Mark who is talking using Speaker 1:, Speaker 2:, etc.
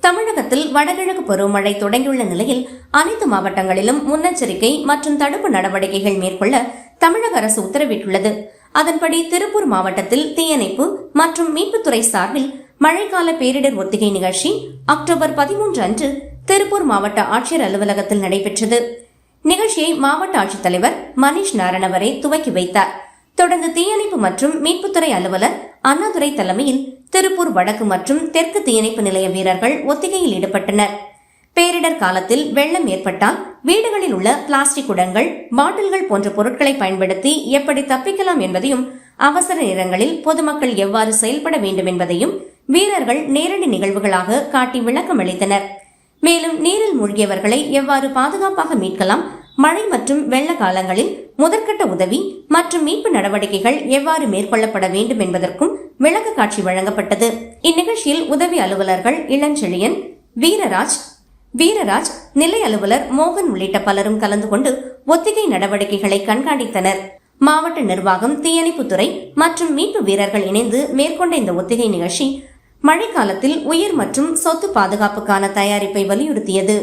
Speaker 1: தமிழகத்தில் வடகிழக்கு பருவமழை தொடங்கியுள்ள நிலையில் அனைத்து மாவட்டங்களிலும் முன்னெச்சரிக்கை மற்றும் தடுப்பு நடவடிக்கைகள் மேற்கொள்ள தமிழக அரசு உத்தரவிட்டுள்ளது. அதன்படி திருப்பூர் மாவட்டத்தில் தீயணைப்பு மற்றும் மீட்புத்துறை சார்பில் மழைக்கால பேரிடர் ஒத்திகை நிகழ்ச்சி அக்டோபர் பதிமூன்று அன்று திருப்பூர் மாவட்ட ஆட்சியர் அலுவலகத்தில் நடைபெற்றது. நிகழ்ச்சியை மாவட்ட ஆட்சித்தலைவர் மணிஷ் நாரணவரே துவக்கி வைத்தார். தொடர்ந்து தீயணைப்பு மற்றும் மீட்புத்துறை அலுவலர் அண்ணாதுரை தலைமையில் திருப்பூர் வடக்கு மற்றும் தெற்கு தீயணைப்பு நிலைய வீரர்கள் ஒத்திகையில் ஈடுபட்டனர். பேரிடர் காலத்தில் வெள்ளம் ஏற்பட்டால் வீடுகளில் உள்ள பிளாஸ்டிக் குடங்கள் பாட்டில்கள் போன்ற பொருட்களை பயன்படுத்தி எப்படி தப்பிக்கலாம் என்பதையும் அவசர நேரங்களில் பொதுமக்கள் எவ்வாறு செயல்பட வேண்டும் என்பதையும் வீரர்கள் நேரடி நிகழ்வுகளாக காட்டி விளக்கம் அளித்தனர் மேலும் நீரில் மூழ்கியவர்களை எவ்வாறு பாதுகாப்பாக மீட்கலாம் மழை மற்றும் வெள்ள காலங்களில் முதற்கட்ட உதவி மற்றும் மீட்பு நடவடிக்கைகள் எவ்வாறு மேற்கொள்ளப்பட வேண்டும் என்பதற்கும் விளக்க காட்சி வழங்கப்பட்டது. இந்நிகழ்ச்சியில் உதவி அலுவலர்கள் இளஞ்செழியன் வீரராஜ் வீரராஜ் நிலை அலுவலர் மோகன் உள்ளிட்ட பலரும் கலந்து கொண்டு ஒத்திகை நடவடிக்கைகளை கண்காணித்தனர். மாவட்ட நிர்வாகம் தீயணைப்புத்துறை மற்றும் மீட்பு வீரர்கள் இணைந்து மேற்கொண்ட இந்த ஒத்திகை நிகழ்ச்சி மழைக்காலத்தில் உயிர் மற்றும் சொத்து பாதுகாப்புக்கான தயாரிப்பை வலியுறுத்தியது.